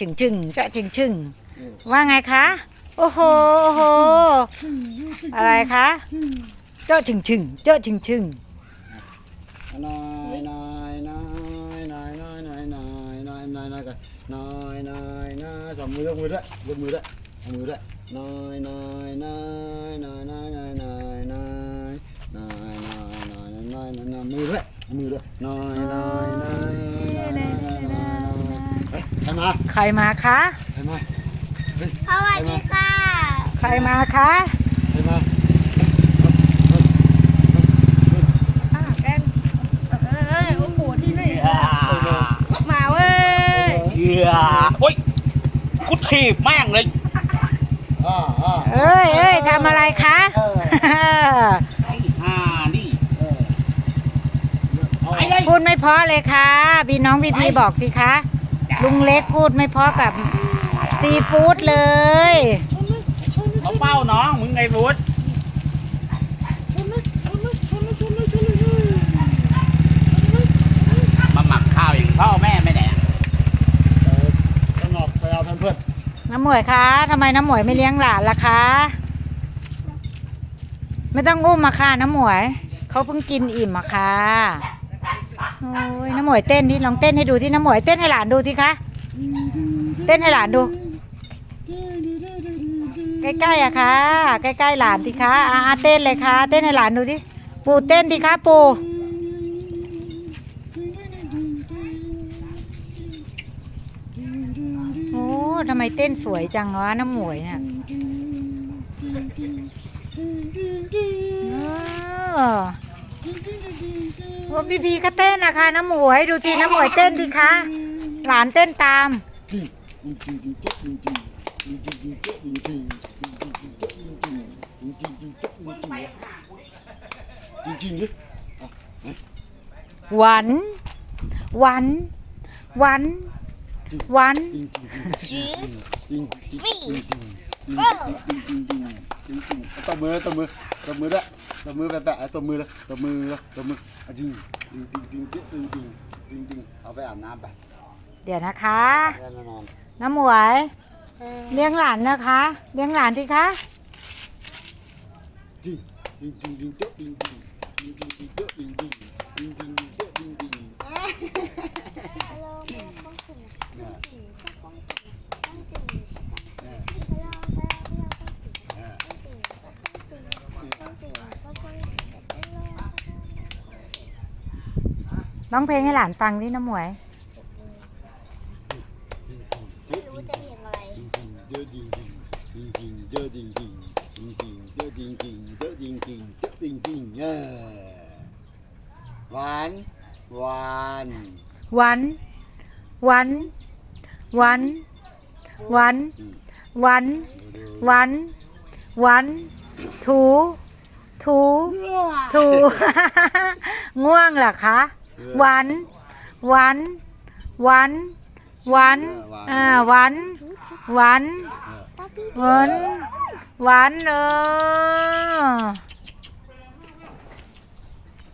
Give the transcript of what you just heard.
ชึงชึงเจาะชึงชึงว่าไงคะ โอ้โหโอ้โห อะไรคะเจาะชึงชึงเจาะชึงชึงน้อยน้อยน้อยน้อยน้อยน้อยน้อยน้อยน้อยน้อยกันน้อยน้อยน้อยสองมือยกมือด้วยยกมือด้วยเอามือด้วยน้อยน้อยน้อยน้อยน้อยน้อยน้อยน้อยน้อยน้อยน้อยน้อยน้อยน้อยมือด้วยมือด้วยน้อย มาใครมาคะ ใครมาเฮ้ยสวัสดีค่ะ ใครมาคะใครมาอ่าแกงเอ้ยโอ้โหที่นี่มาเว้ย เหี้ยโอ้ยกูถีบแม่งเลย อ่าอ่าเอ้ยเอ้ยทำอะไรคะเออไอ้ห่านี่เออเอาไปเลยพูดไม่เพราะเลยค่ะ พี่น้องพี่พีบอกสิคะ ลุงเล็กพูดไม่เพราะกับซีฟู้ดเลย เขาเฝ้าน้องมึงไงวุฒมาหมักข้าวอย่างพ่อแม่ไม่แดกเออข้างนอกไปเอาแพมเพิร์สน้ำหมวยคะทำไมน้ำหมวยไม่เลี้ยงหลานล่ะคะ ไม่ต้องอุ้มมาค่ะน้ำหมวย เขาเพิ่งกินอิ่มอะค่ะ โอ้ยน้ำหมวยเต้นดิลองเต้นให้ดูที่น้ำหมวยเต้นให้หลานดูสิคะ เต้นให้หลานดู ใกล้ๆอะค่ะ ใกล้ๆหลานสิคะอาเต้นเลยค่ะ เต้นให้หลานดูสิปู่เต้นดิคะปู่โอ้ทำไมเต้นสวยจังวะน้ำหมวยเนี่ยอ ว่าพี่พีก็เต้นนะคะ น้ำหมวยดูสิน้ำหมวยเต้นดิคะ หลานเต้นตาม หวันหวันหวันหวัน ตบมือตบมือตบมือด้วยตบมือแปะๆตบมือละตบมือละตบมือจริงจริงจริงจริงจริงจริงจริงเอาไปอาบน้ำไปเดี๋ยวนะคะน้ำหมวยเลี้ยงหลานนะคะ เลี้ยงหลานทีคะจริงจริงจริงจริง น้องเพลงให้หลานฟังสิน้ำหมวย ไม่รู้จะเพียงอะไร หวานหวานวันวันวันวันวันวันวันถู ถู ถู ง่วงเหรอคะ วันหวันหวันหวันอ่าหวันหวันป๊อปปี้หวันหวันเออ